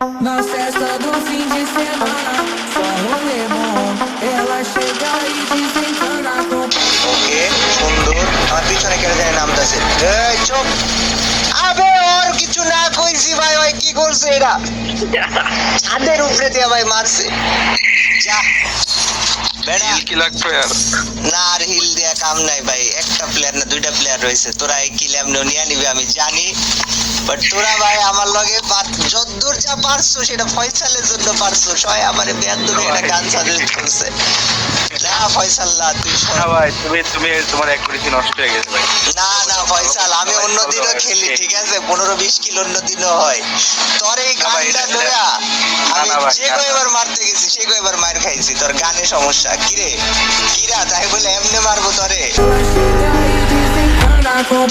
Na festa do fim de semana, só um. Ela chega e desencana com ওকে সুন্দর। আমার পিছনে কেটে যায় নামতেছে এই চুপ। আবে ওর কিছু না কইছি ভাই ওই কি করছে এরা? ছাদের উপরে দিয়ে ভাই মারছে। যা। বেড়া। কি লাগবে আর? না আর কাম নাই ভাই একটা প্লেয়ার না দুইটা প্লেয়ার রয়েছে। তোরা এই কিল এমনি নিয়ে নিবি আমি জানি বাট তোরা ভাই আমার লগে যদ্দূর যা পারছ সেটা ফয়সালের জন্য পারছ সবাই আমার ব্যাগ ধরে একটা গান সাজেস্ট করছে। না ফয়সাল্লাহ তুই শোন। না ভাই তুমি তুমি তোমার এক কোটি নষ্ট হয়ে গেছে ভাই। না না ফয়সাল আমি অন্য দিনও খেলি ঠিক আছে? পনেরো বিশ কিলো অন্য দিনও হয়। তোর এই না গানটা ধরা আমি যে না। কয়বার মারতে গেছি সে কয়বার মার খাইছি তোর গানে সমস্যা কিরে কিরা